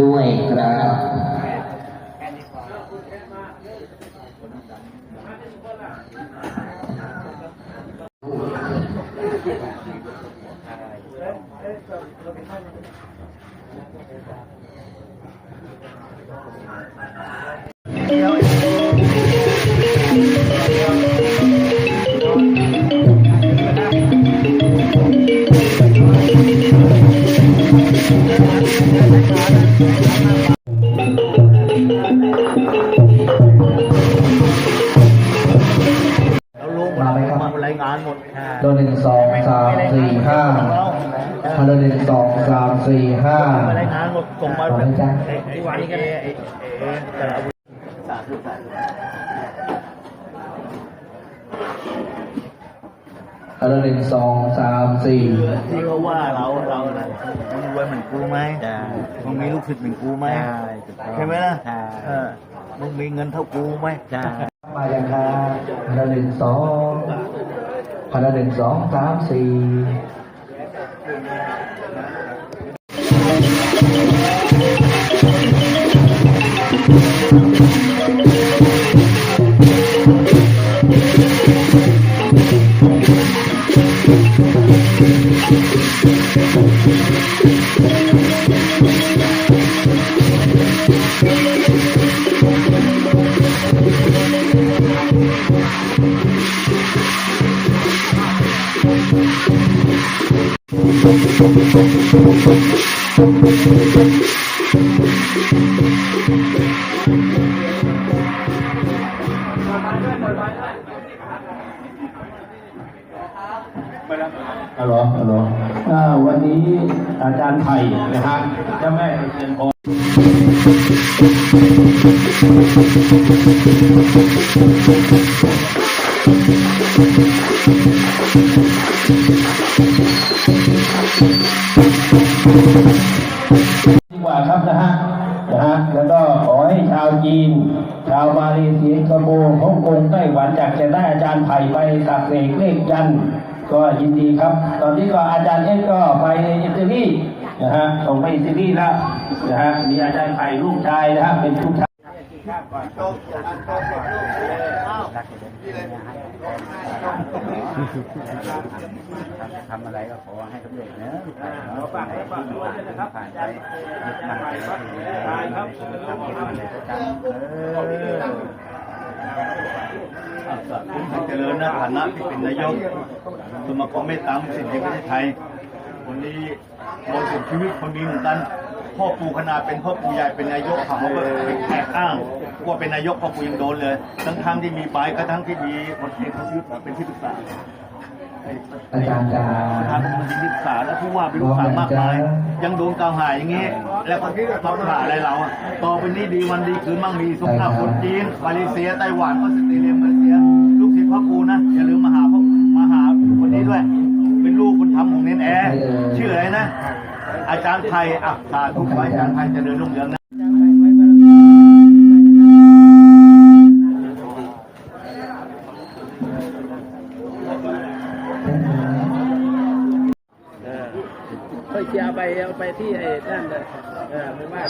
ด้วยครับ มดมาไหมครับมารายงานหมดโดนหนึ่งสองสามสี่ห้าฮัลโหลหนึ่งสองสามสี่ห้ารายงานหมดส่งมาขอบคุณจ้าไอ้ไอ้วันนี้ก็ได้ไอ้ไอ้แต่ละสาธุสาม ธุฮัลโหลหนึ่งสองสามสี่ที่เขาว่าเราเราน่ะมึงรวยเหมือนกูไหมมึงมีลูกศิษย์เหมือนกูไหมใช่ไหมล่ะเออมึงมีเงินเท่ากูไหมมาอย่างครับฮัลโหลหนึ่งสองฮัลโหลหนึ่งสองสามสี่ ฮัลโหลฮัลโหลวันนี้อาจารย์ไผ่นะฮะเจ้าแม่ตะเคียนทอง Thank you. ดีกว่าครับนะฮะนะฮะแล้วก็ขอให้ชาวจีน ชาวมาเลเซียสิงคโปร์ฮ่องกงไต้หวันจากจะได้อาจารย์ไผ่ไปตักเสกเลขยันก็ยินดีครับ ตอนนี้ก็อาจารย์เอ็กก็ไปอิตาลีนะฮะส่งไปอิตาลีแล้วนะฮะมีอาจารย์ไผ่ลูกชายนะฮะเป็นผู้ชาย ทำอะไรก็ขอให้สำเร็จนะเราฝากให้ฝากด้วยนะครับผ่านไปผ่านไปก็ถือได้ครับทำให้มันเลยก็ตามเจริญนะฐานะที่เป็นนายกสมาคมเมตตามสิทธิประเทศไทยวันนี้เราเสียชีวิตคนดีเหมือนกัน พ่อปู่ขนาดเป็นพ่อปู่ใหญ่เป็นนายกเขาก็แอบอ้างว่าเป็นนายกพ่อปู่ยังโดนเลย ทั้งทั้งๆที่มีใบก็ทั้งที่มีคนเอกเขาชื่อเป็นที่ปรึกษาอาจารย์จะทำเป็นที่ปรึกษาและผู้ว่าเป็นลูกสาวมากมาย ยังโดนกล่าวหาอย่างนี้ แล้วก็มาด่าอะไรเราอะต่อไปนี้ดีวันดีคืนมั่งมีสงครามคนจีนมาเลเซียไต้หวันออสเตรเลียมาเลเซียารย์ไทยอะสาธุขอให้อาจารย์ไทยเจริญรุ่งเรืองนะเฮ้ยเอาไปเอาไปที่ไอ้นั่นเลยเออไม่ว่า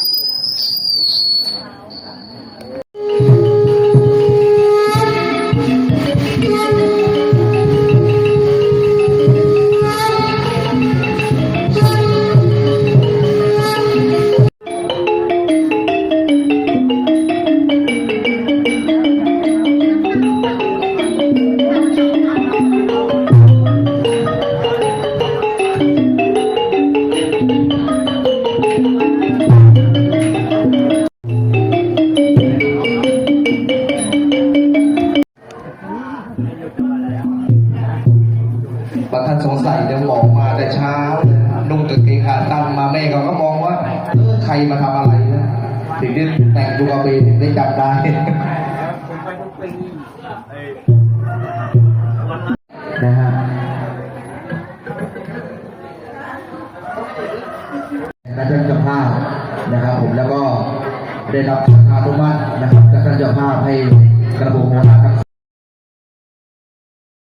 มาแต่เช้านุ่งกางเกงขาสั้นมาแม่เขาก็มองว่าเออใครมาทำอะไรนะถึงได้แต่งตัวกระเบนถึงได้จับได้นะฮะและท่านเจ้าภาพนะครับผมแล้วก็ได้รับอนุมัตินะครับจากท่านเจ้าภาพให้กระโปรง